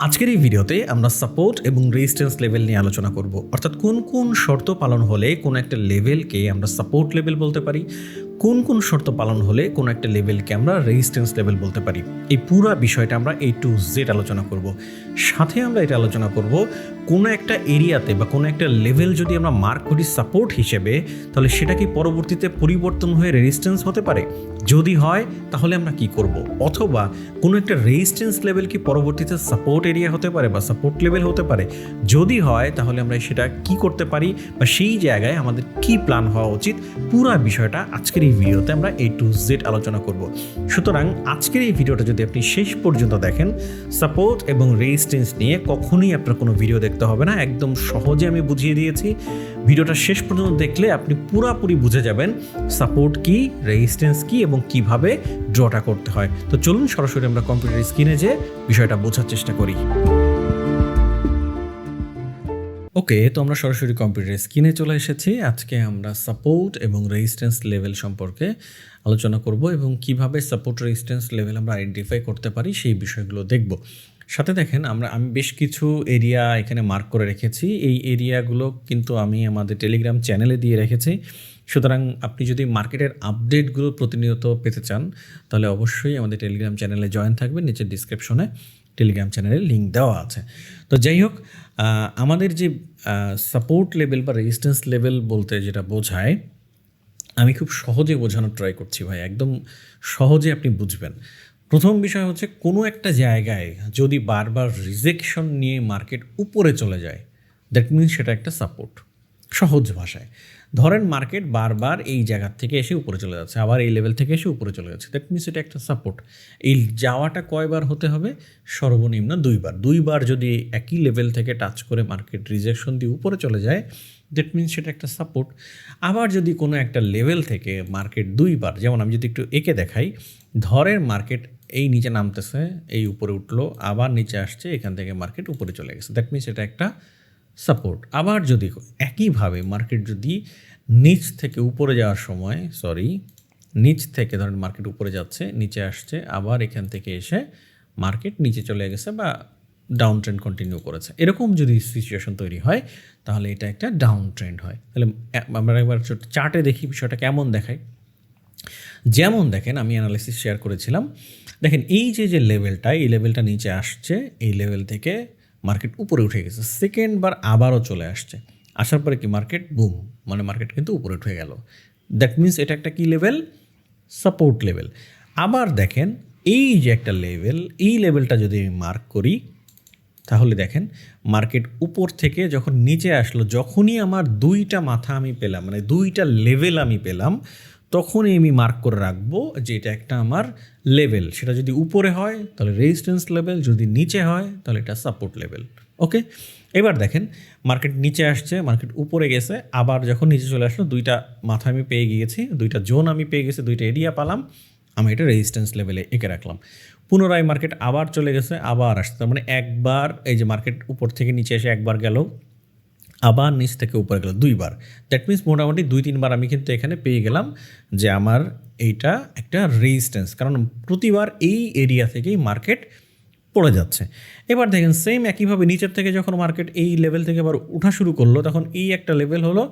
আজকের এই ভিডিওতে আমরা সাপোর্ট এবং রেজিস্ট্যান্স লেভেল নিয়ে আলোচনা করব। অর্থাৎ কোন কোন শর্ত পালন হলে কোন একটা লেভেলকে আমরা সাপোর্ট লেভেল বলতে পারি কোন কোন শর্ত পালন হলে কোন একটা লেভেলকে আমরা রেজিস্ট্যান্স লেভেল বলতে পারি? এই পুরো বিষয়টা আমরা এই টু জেড আলোচনা করব। সাথে আমরা এটা আলোচনা করব, কোনো একটা এরিয়াতে বা কোনো একটা লেভেল যদি আমরা মার্ক করি সাপোর্ট হিসেবে, তাহলে সেটা কি পরবর্তীতে পরিবর্তন হয়ে রেজিস্ট্যান্স হতে পারে? যদি হয়, তাহলে আমরা কি করব? অথবা কোনো একটা রেজিস্ট্যান্স লেভেল কি পরবর্তীতে সাপোর্ট এরিয়া হতে পারে বা সাপোর্ট লেভেল হতে পারে? যদি হয়, তাহলে আমরা সেটা কি করতে পারি? বা সেই জায়গায় আমাদের কি প্ল্যান হওয়া উচিত? পুরো বিষয়টা আজকের এই ভিডিওতে আমরা এ টু জেড আলোচনা করব। সুতরাং আজকের এই ভিডিওটা যদি আপনি শেষ পর্যন্ত দেখেন সাপোর্ট এবং রেজিস্ট্যান্স নিয়ে কখনোই আপনার কোনো ভিডিও দেখতে হবে না। একদম সহজে আমি বুঝিয়ে দিয়েছি। ভিডিওটা শেষ পর্যন্ত দেখলে আপনি পুরোপুরি বুঝে যাবেন সাপোর্ট কি রেজিস্ট্যান্স কি এবং কীভাবে ড্রটা করতে হয়। তো চলুন সরাসরি আমরা কম্পিউটার স্ক্রিনে যে বিষয়টা বোঝার চেষ্টা করি। ওকে, তো আমরা সরাসরি কম্পিউটার স্ক্রিনে চলে এসেছি। আজকে আমরা সাপোর্ট এবং রেজিস্ট্যান্স লেভেল সম্পর্কে আলোচনা করব এবং কীভাবে সাপোর্ট রেজিস্ট্যান্স লেভেল আমরা আইডেন্টিফাই করতে পারি সেই বিষয়গুলো দেখব। সাথে দেখেন, আমরা, আমি বেশ কিছু এরিয়া এখানে মার্ক করে রেখেছি। এই এরিয়াগুলো কিন্তু আমি আমাদের টেলিগ্রাম চ্যানেলে দিয়ে রেখেছি। সুতরাং আপনি যদি মার্কেটের আপডেটগুলো প্রতিনিয়ত পেতে চান, তাহলে অবশ্যই আমাদের টেলিগ্রাম চ্যানেলে জয়েন থাকবেন, নিচের ডিসক্রিপশনে টেলিগ্রাম চ্যানেলের লিঙ্ক দেওয়া আছে। তো যাই হোক আমাদের যে সাপোর্ট লেভেল বা রেজিস্ট্যান্স লেভেল বলতে যেটা বোঝায়, আমি খুব সহজে বোঝানোর ট্রাই করছি ভাই, একদম সহজে আপনি বুঝবেন। প্রথম বিষয় হচ্ছে কোনো একটা জায়গায় যদি বারবার রিজেকশন নিয়ে মার্কেট উপরে চলে যায় দ্যাট মিনস সেটা একটা সাপোর্ট সহজ ভাষায়। ধরেন মার্কেট বারবার এই জায়গার থেকে এসে উপরে চলে যাচ্ছে, আবার এই লেভেল থেকে এসে উপরে চলে যাচ্ছে। দ্যাট মিনস এটা একটা সাপোর্ট এই যাওয়াটা কয়বার হতে হবে? সর্বনিম্ন দুইবার। দুইবার যদি একই লেভেল থেকে টাচ করে মার্কেট রিজেকশন দিয়ে উপরে চলে যায় দ্যাট মিনস সেটা একটা সাপোর্ট আবার যদি কোনো একটা লেভেল থেকে মার্কেট দুইবার, যেমন আমি যদি একটু এঁকে দেখাই ধরেন মার্কেট এই নিচে নামতেছে, এই উপরে উঠল, আবার নিচে আসছে, এখান থেকে মার্কেট উপরে চলে গেছে। দ্যাট মিনস এটা একটা সাপোর্ট আবার যদি একইভাবে মার্কেট যদি নিচ থেকে উপরে যাওয়ার সময় সরি নিচ থেকে ধরেন মার্কেট উপরে যাচ্ছে, নিচে আসছে, আবার এখান থেকে এসে মার্কেট নিচে চলে গেছে বা ডাউন ট্রেন্ড কন্টিনিউ করেছে। এরকম যদি সিচুয়েশন তৈরি হয়, তাহলে এটা একটা ডাউন ট্রেন্ড হয়। তাহলে আমরা একবার চার্টে দেখি বিষয়টা কেমন দেখায়। যেমন দেখেন, আমি অ্যানালাইসিস শেয়ার করেছিলাম। দেখেন, এই যে যে লেভেলটা এই লেভেলটা নিচে আসছে, এই লেভেল থেকে মার্কেট উপরে উঠে গেছে। সেকেন্ড বার আবারও চলে আসছে। আসার পরে কি মার্কেট? বুম মানে মার্কেট কিন্তু উপরে উঠে গেল। দ্যাট মিন্স এটা একটা কি লেভেল সাপোর্ট লেভেল আবার দেখেন, এই যে একটা লেভেল এই লেভেলটা যদি আমি মার্ক করি, তাহলে দেখেন মার্কেট উপর থেকে যখন নিচে আসলো, যখনই আমার দুইটা মাথা আমি পেলাম মানে দুইটা লেভেল আমি পেলাম তখনই আমি মার্ক করে রাখব যে এটা একটা আমার লেভেল সেটা যদি উপরে হয়, তাহলে রেজিস্ট্যান্স লেভেল যদি নিচে হয়, তাহলে এটা সাপোর্ট লেভেল ওকে এবার দেখেন মার্কেট নিচে আসছে মার্কেট উপরে গেছে, আবার যখন নিচে চলে আসলো, দুইটা মাথা আমি পেয়ে গিয়েছি, দুইটা জোন আমি পেয়ে গেছি, দুইটা এরিয়া পালাম, আমি এটা রেজিস্ট্যান্স লেভেলে এঁকে রাখলাম। পুনরায় মার্কেট আবার চলে গেছে, আবার আসছে। তার মানে একবার এই যে মার্কেট উপর থেকে নিচে এসে একবার গেল আবার নিচ থেকে উপরে গেল দুইবার। দ্যাট মিনস মোটামুটি দুই, তিনবার আমি কিন্তু এখানে পেয়ে গেলাম যে আমার এইটা একটা রেজিস্ট্যান্স কারণ প্রতিবার এই এরিয়া থেকেই মার্কেট পড়ে যাচ্ছে। এবার দেখেন সেম একইভাবে নিচের থেকে যখন মার্কেট এই লেভেল থেকে আবার উঠা শুরু করল, তখন এই একটা লেভেল হলো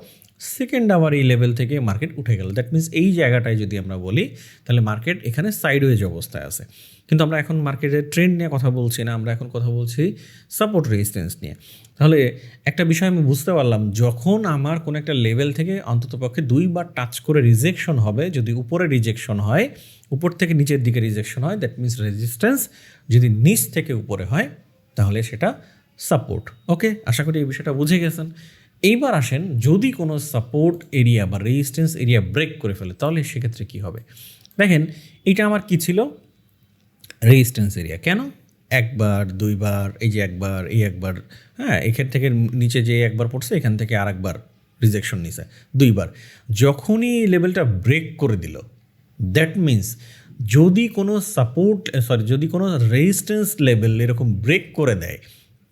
সেকেন্ড আবার এই লেভেল থেকে মার্কেট উঠে গেল। দ্যাট মিন্স এই জায়গাটায় যদি আমরা বলি, তাহলে মার্কেট এখানে সাইডওয়েজ অবস্থায় আছে। কিন্তু আমরা এখন মার্কেটের ট্রেন্ড নিয়ে কথা বলছি না, আমরা এখন কথা বলছি সাপোর্ট রেজিস্ট্যান্স নিয়ে। তাহলে একটা বিষয় আমি বুঝতে পারলাম, যখন আমার কোনো একটা লেভেল থেকে অন্ততপক্ষে দুইবার টাচ করে রিজেকশন হবে, যদি উপরে রিজেকশন হয় উপর থেকে নিচের দিকে রিজেকশন হয় দ্যাট মিন্স রেজিস্ট্যান্স যদি নিচ থেকে উপরে হয়, তাহলে সেটা সাপোর্ট ওকে আশা করি এই বিষয়টা বুঝে গেছেন। এইবার আসেন, যদি কোনো সাপোর্ট এরিয়া বা রেজিস্ট্যান্স এরিয়া ব্রেক করে ফেলে, তাহলে সেক্ষেত্রে কী হবে? দেখেন, এটা আমার কি ছিল? রেজিস্ট্যান্স এরিয়া কেন? একবার, দুইবার, এই যে একবার, এই একবার হ্যাঁ এখান থেকে নিচে যে একবার পড়ছে, এখান থেকে আর একবার রিজেকশন নিছে, দুইবার। যখনই লেভেলটা ব্রেক করে দিল দ্যাট মিন্স যদি কোনো সাপোর্ট সরি যদি কোনো রেজিস্ট্যান্স লেভেল এরকম ব্রেক করে দেয়,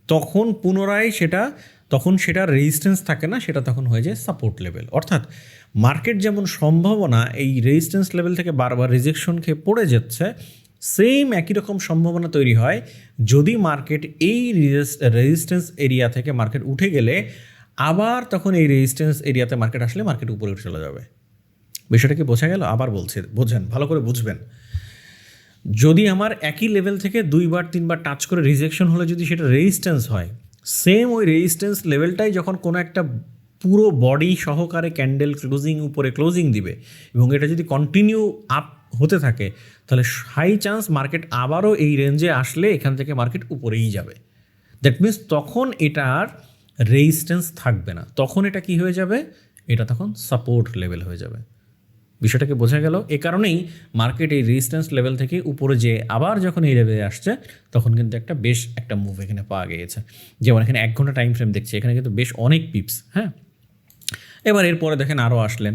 তখন পুনরায় সেটা, তখন সেটা রেজিস্ট্যান্স থাকে না, সেটা তখন হয়ে যায় সাপোর্ট লেভেল অর্থাৎ মার্কেট যেমন সম্ভাবনা, এই রেজিস্ট্যান্স লেভেল থেকে বারবার রিজেকশন খেয়ে পড়ে যাচ্ছে সেম একই রকম সম্ভাবনা তৈরি হয়, যদি মার্কেট এই রেজিস্ট্যান্স এরিয়া থেকে মার্কেট উঠে গেলে, আবার তখন এই রেজিস্ট্যান্স এরিয়াতে মার্কেট আসলে মার্কেট উপরে চলে যাবে। বিষয়টা কি বোঝা গেল, আবার বলছে, বোঝেন, ভালো করে বুঝবেন। যদি আমার একই লেভেল থেকে দুইবার, তিনবার টাচ করে রিজেকশন হলে যদি সেটা রেজিস্ট্যান্স হয় সেম ওই রেজিস্ট্যান্স লেভেলটাই যখন কোনো একটা পুরো বডি সহকারে ক্যান্ডেল ক্লোজিং উপরে ক্লোজিং দিবে, এবং এটা যদি কন্টিনিউ আপ হতে থাকে, তাহলে হাই চান্স মার্কেট আবারও এই রেঞ্জে আসলে এখান থেকে মার্কেট উপরেই যাবে। দ্যাট মিন্স তখন এটা আর রেজিস্ট্যান্স থাকবে না। তখন এটা কি হয়ে যাবে? এটা তখন সাপোর্ট লেভেল হয়ে যাবে। বিষয়টাকে বোঝা গেল। এ কারণেই মার্কেট এই রেজিস্ট্যান্স লেভেল থেকে উপরে যে আবার যখন এই লেভেলে আসছে, তখন কিন্তু একটা বেশ একটা মুভ এখানে পাওয়া গিয়েছে। যেমন এখানে এক ঘণ্টা টাইম ফ্রেম দেখছি, এখানে কিন্তু বেশ অনেক পিপস হ্যাঁ? এবার এরপরে দেখেন আরও আসলেন।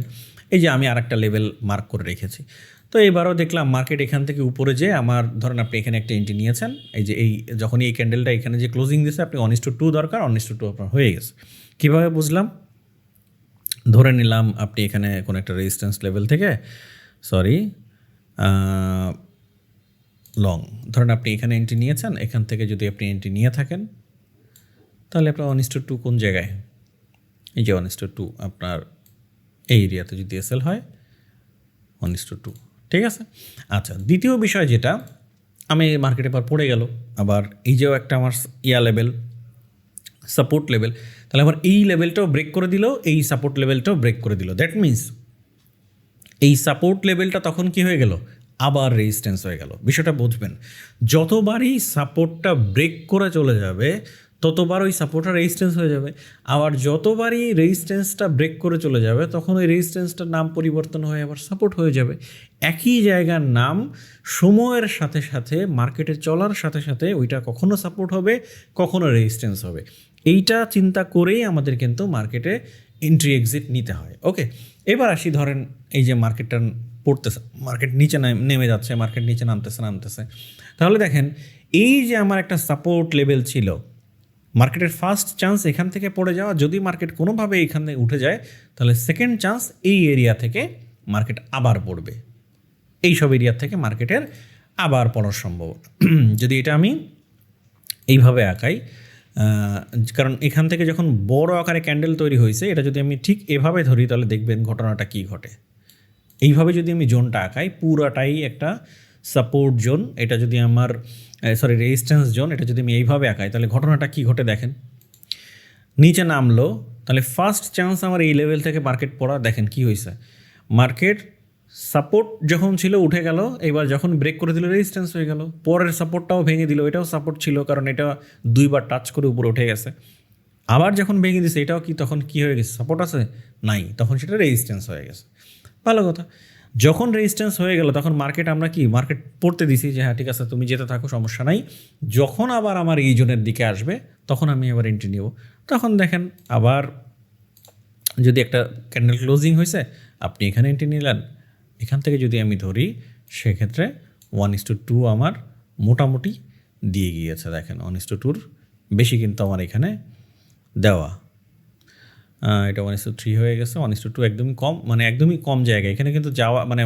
এই যে আমি আর একটা লেভেল মার্ক করে রেখেছি। তো এবারও দেখলাম মার্কেট এখান থেকে উপরে যে আমার, ধরেন আপনি এখানে একটা এন্ট্রি নিয়েছেন, এই যে এই যখন এই ক্যান্ডেলটা এখানে যে ক্লোজিং দিয়েছে আপনি অনিস টু দরকার অনিস টু টু আপনার হয়ে গেছে। কীভাবে বুঝলাম? ধরে নিলাম আপনি এখানে কোনো একটা রেজিস্ট্যান্স লেভেল থেকে সরি লং ধরেন আপনি এখানে এন্ট্রি নিয়েছেন, এখান থেকে যদি আপনি এন্ট্রি নিয়ে থাকেন, তাহলে আপনার অনিস টু টু কোন জায়গায়? এই যে অনিস টু টু আপনার এই এরিয়াতে যদি এসএল হয় অনিস টু টু ঠিক আছে? আচ্ছা দ্বিতীয় বিষয় যেটা, আমি মার্কেটে পর পড়ে গেল, আবার এই যেও একটা আমার ইয়া লেভেল সাপোর্ট লেভেল তাহলে আবার এই লেভেলটাও ব্রেক করে দিল, এই সাপোর্ট লেভেলটাও ব্রেক করে দিল। দ্যাট মিন্স এই সাপোর্ট লেভেলটা তখন কি হয়ে গেল? আবার রেজিস্ট্যান্স হয়ে গেল। বিষয়টা বুঝবেন। যতবারই সাপোর্টটা ব্রেক করে চলে যাবে ততবার ওই সাপোর্টটা রেজিস্ট্যান্স হয়ে যাবে। আবার যতবারই রেজিস্ট্যান্সটা ব্রেক করে চলে যাবে, তখন ওই রেজিস্ট্যান্সটার নাম পরিবর্তন হয়ে আবার সাপোর্ট হয়ে যাবে। একই জায়গার নাম সময়ের সাথে সাথে মার্কেটে চলার সাথে সাথে ওইটা কখনো সাপোর্ট হবে, কখনো রেজিস্ট্যান্স হবে। এইটা চিন্তা করেই আমাদের কিন্তু মার্কেটে এন্ট্রি এক্সিট নিতে হয়। ওকে এবার আসি ধরেন এই যে মার্কেটটা পড়তেছে মার্কেট নিচে নেমে যাচ্ছে মার্কেট নিচে নামতেছে নামতেছে। তাহলে দেখেন, এই যে আমার একটা সাপোর্ট লেভেল ছিল মার্কেটের ফার্স্ট চান্স এখান থেকে পড়ে যাওয়া, যদি মার্কেট কোনোভাবে এখান থেকে উঠে যায়, তাহলে সেকেন্ড চান্স এই এরিয়া থেকে মার্কেট আবার পড়বে। এই সব এরিয়া থেকে মার্কেটের আবার পড়ার সম্ভাবনা। যদি এটা আমি এইভাবে আঁকাই কারণ এখান থেকে যখন বড় আকারে ক্যান্ডেল তৈরি হয়েছে, এটা যদি আমি ঠিক এভাবে ধরি, তাহলে দেখবেন ঘটনাটা কী ঘটে। এইভাবে যদি আমি জোনটা আঁকাই, পুরাটাই একটা সাপোর্ট জোন এটা যদি আমার সরি রেজিস্ট্যান্স জোন এটা যদি আমি এইভাবে আঁকাই, তাহলে ঘটনাটা কী ঘটে দেখেন। নিচে নামলো, তাহলে ফার্স্ট চান্স আমার এই লেভেল থেকে মার্কেট পড়া, দেখেন কি হয়েছে। মার্কেট সাপোর্ট যখন ছিল, উঠে গেল। এবার যখন ব্রেক করে দিল রেজিস্ট্যান্স হয়ে গেল। পরের সাপোর্টটাও ভেঙে দিল। এটাও সাপোর্ট ছিল, কারণ এটা দুইবার টাচ করে উপরে উঠে গেছে। আবার যখন ভেঙে দিছে, এটাও কি, তখন কি হয়ে গেছে? সাপোর্ট আছে? নাই। তখন সেটা রেজিস্ট্যান্স হয়ে গেছে। ভালো কথা। যখন রেজিস্ট্যান্স হয়ে গেল, তখন মার্কেট আমরা কি মার্কেট পড়তে দিছি যে হ্যাঁ ঠিক আছে, তুমি যেতে থাকো, সমস্যা নাই। যখন আবার আমার এই জোনের দিকে আসবে, তখন আমি আবার এন্ট্রি নেব। তখন দেখেন, আবার যদি একটা ক্যান্ডেল ক্লোজিং হয়েছে আপনি এখানে এন্ট্রি নিলেন। এখান থেকে যদি আমি ধরি, সেক্ষেত্রে ওয়ান ইস টু টু আমার মোটামুটি দিয়ে গিয়েছে। দেখেন ওয়ান ইস টু টুর বেশি কিন্তু আমার এখানে দেওয়া। এটা ওয়ান ইস টু থ্রি হয়ে গেছে। ওয়ান ইস টু টু একদমই কম মানে একদমই কম জায়গায় এখানে কিন্তু যাওয়া মানে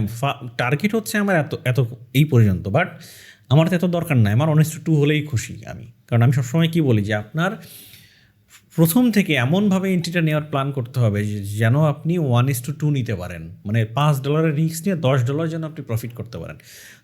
টার্গেট হচ্ছে আমার এত এত, এই পর্যন্ত। বাট আমার তো এত দরকার নাই। আমার ওয়ান ইস টু টু হলেই খুশি আমি। কারণ আমি সবসময় কী বলি যে আপনার প্রথম থেকে এমনভাবে এন্ট্রিটা নেওয়ার প্ল্যান করতে হবে যেন আপনি ওয়ান ইস টু টু নিতে পারেন। মানে পাঁচ ডলারের রিস্ক নিয়ে দশ ডলার যেন আপনি প্রফিট করতে পারেন।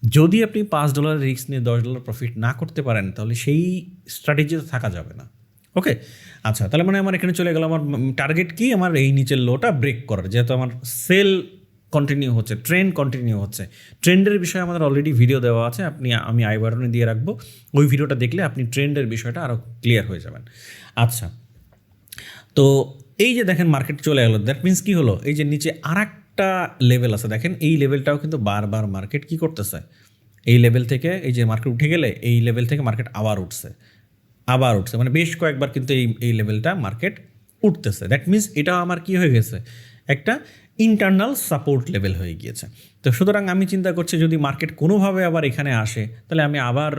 যদি আপনি পাঁচ ডলারের রিস্ক নিয়ে দশ ডলার প্রফিট না করতে পারেন, তাহলে সেই স্ট্র্যাটেজিতে থাকা যাবে না। ওকে আচ্ছা তাহলে মানে আমার এখানে চলে গেল আমার টার্গেট কি? আমার এই নিচের লোটা ব্রেক করার। যেহেতু আমার সেল কন্টিনিউ হচ্ছে ট্রেন্ড কন্টিনিউ হচ্ছে। ট্রেন্ডের বিষয়ে আমাদের অলরেডি ভিডিও দেওয়া আছে। আপনি, আমি আই দিয়ে রাখব। ওই ভিডিওটা দেখলে আপনি ট্রেন্ডের বিষয়টা আরও ক্লিয়ার হয়ে যাবেন। আচ্ছা তো এই যে দেখেন মার্কেট চলে গেলো দ্যাট মিন্স কী হলো? এই যে নিচে আর একটা লেভেল আছে। দেখেন এই লেভেলটাও কিন্তু বারবার মার্কেট কী করতেছে? এই লেভেল থেকে এই যে মার্কেট উঠে গেলে এই লেভেল থেকে মার্কেট আবার উঠছে। আবার উঠছে। মানে বেশ কয়েকবার কিন্তু এই এই লেভেলটা মার্কেট উঠতেছে। দ্যাট মিন্স এটা আমার কি হয়ে গেছে? একটা ইন্টারনাল সাপোর্ট লেভেল হয়ে গিয়েছে। তো সুতরাং আমি চিন্তা করছি, যদি মার্কেট কোনোভাবে আবার এখানে আসে, তাহলে আমি আবার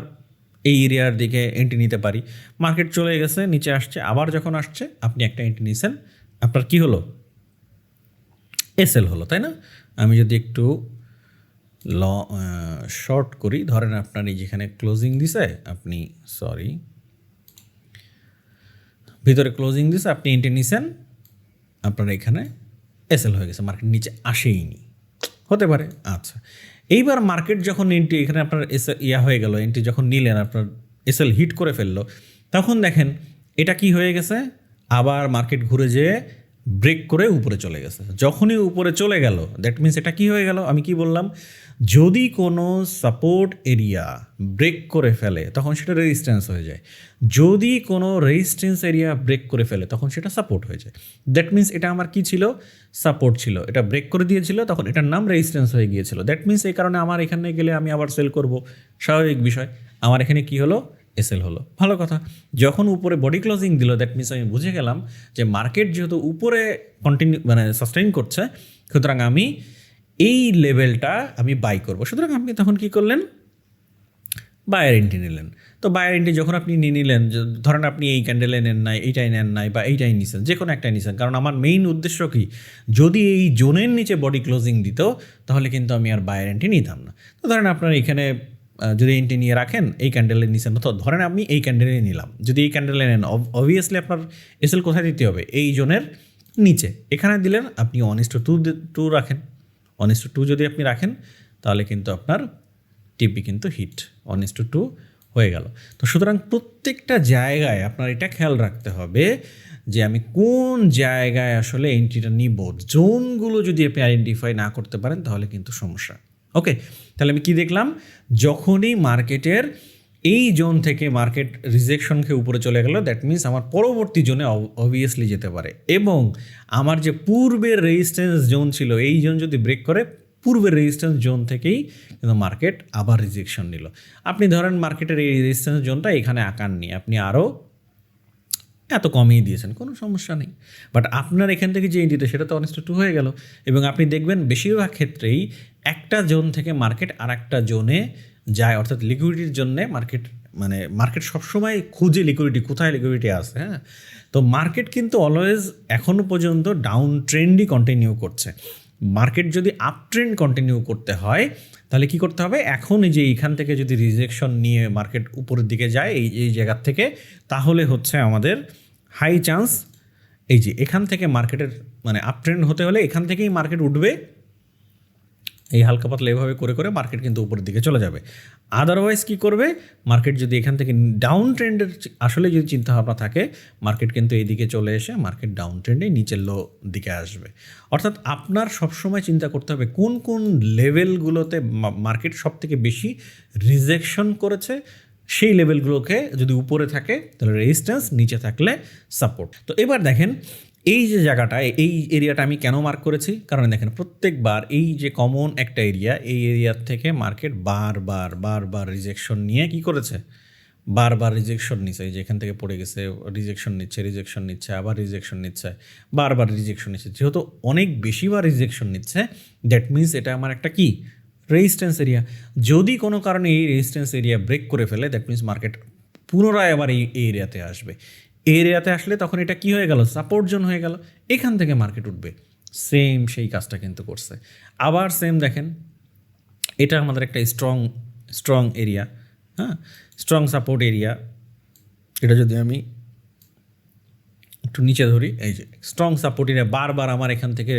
এই এরিয়ার দিকে এন্ট্রি নিতে পারি। মার্কেট চলে গেছে, নিচে আসছে, আবার যখন আসছে, আপনি একটা এন্ট্রি নিয়েছেন আপনার কি হলো? এসএল হলো, তাই না? আমি যদি একটু ল শর্ট করি, ধরেন আপনার এই যেখানে ক্লোজিং দিছে, আপনি সরি ভিতরে ক্লোজিং দিছে, আপনি এন্ট্রি নিছেন, আপনার এখানে এসএল হয়ে গেছে মার্কেট নিচে আসেইনি হতে পারে। আচ্ছা। এইবার মার্কেট যখন এন্ট্রি এখানে আপনার এস ইয়া হয়ে গেল এন্ট্রি যখন নিলেন, আপনার এসএল হিট করে ফেলল, তখন দেখেন এটা কি হয়ে গেছে? আবার মার্কেট ঘুরে যেয়ে ব্রেক করে উপরে চলে গেছে। যখনই উপরে চলে গেল দ্যাট মিনস এটা কি হয়ে গেল? আমি কি বললাম? যদি কোনো সাপোর্ট এরিয়া ব্রেক করে ফেলে, তখন সেটা রেজিস্ট্যান্স হয়ে যায়। যদি কোনো রেজিস্ট্যান্স এরিয়া ব্রেক করে ফেলে, তখন সেটা সাপোর্ট হয়ে যায়। দ্যাট মিন্স এটা আমার কি ছিল? সাপোর্ট ছিল। এটা ব্রেক করে দিয়েছিল, তখন এটার নাম রেজিস্ট্যান্স হয়ে গিয়েছিল। দ্যাট মিন্স এই কারণে আমার এখানে গেলে আমি আবার সেল করব। স্বাভাবিক বিষয়। আমার এখানে কি হলো? এসএল হলো। ভালো কথা। যখন উপরে বডি ক্লোজিং দিল দ্যাট মিনস আমি বুঝে গেলাম যে মার্কেট যেহেতু উপরে কন্টিনিউ মানে সাস্টেইন করছে, সুতরাং আমি এই লেভেলটা আমি বাই করব। সুতরাং আপনি তখন কি করলেন? বায়ার এন্ট্রি নিলেন। তো বায়ার এন্ট্রি যখন আপনি নিয়ে নিলেন ধরেন আপনি এই ক্যান্ডেলে নেন নাই, এইটাই নেন নাই বা এইটাই নিছেন যে কোনো একটাই নিছেন, কারণ আমার মেইন উদ্দেশ্য কি? যদি এই জোনের নিচে বডি ক্লোজিং দিত, তাহলে কিন্তু আমি আর বায়ার এন্ট্রি নিতাম না। তো ধরেন আপনার এখানে যদি এন্ট্রি নিয়ে রাখেন, এই ক্যান্ডেলে নিছেন তো ধরেন আমি এই ক্যান্ডেলে নিলাম। যদি এই ক্যান্ডেলে নেন অবভিয়াসলি আপনার এসএল কোথায় দিতে হবে? এই জোনের নিচে। এখানে দিলেন, আপনি অনিস্ট টু টু রাখেন। অনিস্ট টু টু যদি আপনি রাখেন, তাহলে কিন্তু আপনার টিপি কিন্তু হিট ওয়ান টু টু হয়ে গেল। তো সুতরাং প্রত্যেকটা জায়গায় আপনার এটা খেয়াল রাখতে হবে যে আমি কোন জায়গায় আসলে এন্ট্রিটা নিব। জোনগুলো যদি আপনি আইডেন্টিফাই না করতে পারেন, তাহলে কিন্তু সমস্যা। ওকে তাহলে আমি কি দেখলাম? যখনই মার্কেটের এই জোন থেকে মার্কেট রিজেকশনকে উপরে চলে গেল। দ্যাট মিন্স আমার পরবর্তী জোনে অবভিয়াসলি যেতে পারে। এবং আমার যে পূর্বের রেজিস্ট্যান্স জোন ছিল, এই জোন যদি ব্রেক করে, পূর্বের রেজিস্ট্যান্স জোন থেকেই কিন্তু মার্কেট আবার রিজেকশন নিল। আপনি ধরেন মার্কেটের এই রেজিস্ট্যান্স জোনটা এখানে আঁকার আঁকাননি। আপনি আরও এত কমিয়ে দিয়েছেন, কোনো সমস্যা নেই। বাট আপনার এখান থেকে যে এন্ট্রিটা সেটা তো অনেস্ট টু হয়ে গেল। এবং আপনি দেখবেন, বেশিরভাগ ক্ষেত্রেই একটা জোন থেকে মার্কেট আর একটা জোনে যায়, অর্থাৎ লিকুইডিটির জন্য মার্কেট মানে মার্কেট সবসময় খুঁজে লিকুইডিটি কোথায় লিকুইডিটি আছে হ্যাঁ? তো মার্কেট কিন্তু অলওয়েজ এখনও পর্যন্ত ডাউন ট্রেন্ডই কন্টিনিউ করছে। মার্কেট যদি আপ ট্রেন্ড কন্টিনিউ করতে হয়, তাহলে কি করতে হবে? এখন এই যে এইখান থেকে যদি রিজেকশন নিয়ে মার্কেট উপরের দিকে যায়, এই এই জায়গার থেকে, তাহলে হচ্ছে আমাদের হাই চান্স এই যে এখান থেকে মার্কেটের মানে আপ ট্রেন্ড হতে হলে এখান থেকেই মার্কেট উঠবে এই হালকা পাতলা এভাবে করে করে মার্কেট কিন্তু উপরের দিকে চলে যাবে। আদারওয়াইজ কি করবে? মার্কেট যদি এখান থেকে ডাউন ট্রেন্ডের আসলে যদি চিন্তাভাবনা থাকে মার্কেট কিন্তু এইদিকে চলে এসে মার্কেট ডাউন ট্রেন্ডে নিচের লো দিকে আসবে। অর্থাৎ আপনার সবসময় চিন্তা করতে হবে কোন কোন লেভেলগুলোতে মার্কেট সব থেকে বেশি রিজেকশন করেছে, সেই লেভেলগুলোকে যদি উপরে থাকে, তাহলে রেজিস্ট্যান্স নিচে থাকলে সাপোর্ট তো এবার দেখেন এই যে জায়গাটা, এই এরিয়াটা আমি কেন মার্ক করেছি? কারণ দেখেন, প্রত্যেকবার এই যে কমন একটা এরিয়া এই এরিয়ার থেকে মার্কেট বারবার বারবার রিজেকশন নিয়ে কি করেছে? বারবার রিজেকশন নিচ্ছে এই যে এখান থেকে পড়ে গেছে রিজেকশন নিচ্ছে রিজেকশন নিচ্ছে, আবার রিজেকশন নিচ্ছে, বারবার রিজেকশন নিচ্ছে। যেহেতু অনেক বেশিবার রিজেকশন নিচ্ছে দ্যাট মিন্স এটা আমার একটা কি? রেজিস্ট্যান্স এরিয়া যদি কোনো কারণে এই রেজিস্ট্যান্স এরিয়া ব্রেক করে ফেলে দ্যাট মিন্স মার্কেট পুনরায় আবার এই এরিয়াতে আসবে। এরিয়াতে আসলে তখন এটা কি হয়ে গেল? সাপোর্ট জোন হয়ে গেল। এখান থেকে মার্কেট উঠবে। সেম সেই কাজটা কিন্তু করছে। আবার সেম দেখেন, এটা আমাদের একটা স্ট্রং স্ট্রং এরিয়া হ্যাঁ? স্ট্রং সাপোর্ট এরিয়া এটা যদি আমি একটু নিচে ধরি, এই যে স্ট্রং সাপোর্ট এরিয়া বারবার আমার এখান থেকে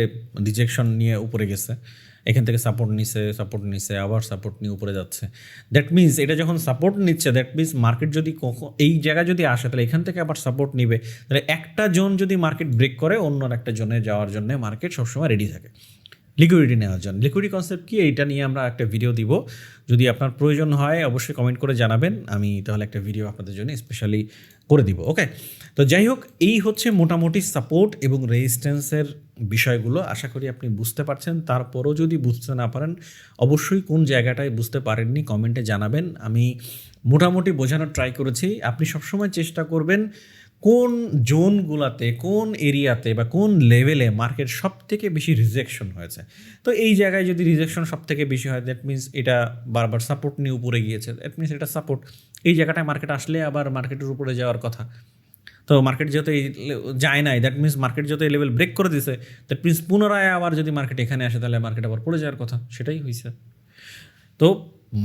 রিজেকশন নিয়ে উপরে গেছে। এখান থেকে সাপোর্ট নিছে সাপোর্ট নিছে, আবার সাপোর্ট নিয়ে উপরে যাচ্ছে। দ্যাট মিন্স এটা যখন সাপোর্ট নিচ্ছে দ্যাট মিন্স মার্কেট যদি কখন, এই জায়গায় যদি আসে, তাহলে এখান থেকে আবার সাপোর্ট নিবে। তাহলে একটা জোন যদি মার্কেট ব্রেক করে, অন্য একটা জোনে যাওয়ার জন্য মার্কেট সবসময় রেডি থাকে। লিকুইডিটি নেওয়ার জন্য। লিকুইডিটি কনসেপ্ট কি? এইটা নিয়ে আমরা একটা ভিডিও দিব। যদি আপনার প্রয়োজন হয়, অবশ্যই কমেন্ট করে জানাবেন। আমি তাহলে একটা ভিডিও আপনাদের জন্য স্পেশালি করে দিব ওকে তো যাই হোক, এই হচ্ছে মোটামুটি সাপোর্ট এবং রেজিস্ট্যান্সের বিষয়গুলো। আশা করি আপনি বুঝতে পারছেন। তারপরও যদি বুঝতে না পারেন, অবশ্যই কোন জায়গাটায় বুঝতে পারেননি কমেন্টে জানাবেন। আমি মোটামুটি বোঝানোর ট্রাই করেছি। আপনি সবসময় চেষ্টা করবেন কোন জোনগুলাতে কোন এরিয়াতে বা কোন লেভেলে মার্কেট সব থেকে বেশি রিজেকশন হয়েছে। তো এই জায়গায় যদি রিজেকশন সব থেকে বেশি হয় দ্যাট মিন্স এটা বারবার সাপোর্ট নিয়ে উপরে গিয়েছে। দ্যাট মিন্স এটা সাপোর্ট এই জায়গাটায় মার্কেট আসলে আবার মার্কেটের উপরে যাওয়ার কথা। তো মার্কেট যেহেতু এই যায় নাই দ্যাট মিন্স মার্কেট যত এই লেভেল ব্রেক করে দিছে দ্যাট মিন্স পুনরায় আবার যদি মার্কেট এখানে আসে, তাহলে মার্কেট আবার পড়ে যাওয়ার কথা। সেটাই হয়েছে তো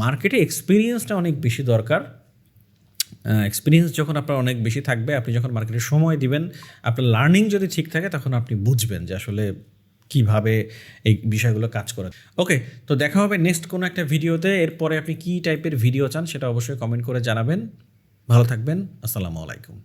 মার্কেটে এক্সপিরিয়েন্সটা অনেক বেশি দরকার। এক্সপিরিয়েন্স যখন আপনার অনেক বেশি থাকবে, আপনি যখন মার্কেটে সময় দিবেন, আপনার লার্নিং যদি ঠিক থাকে, তখন আপনি বুঝবেন যে আসলে কীভাবে এই বিষয়গুলো কাজ করে। ওকে তো দেখা হবে নেক্সট কোনো একটা ভিডিওতে। এরপরে আপনি কী টাইপের ভিডিও চান, সেটা অবশ্যই কমেন্ট করে জানাবেন। ভালো থাকবেন। আসসালামু আলাইকুম।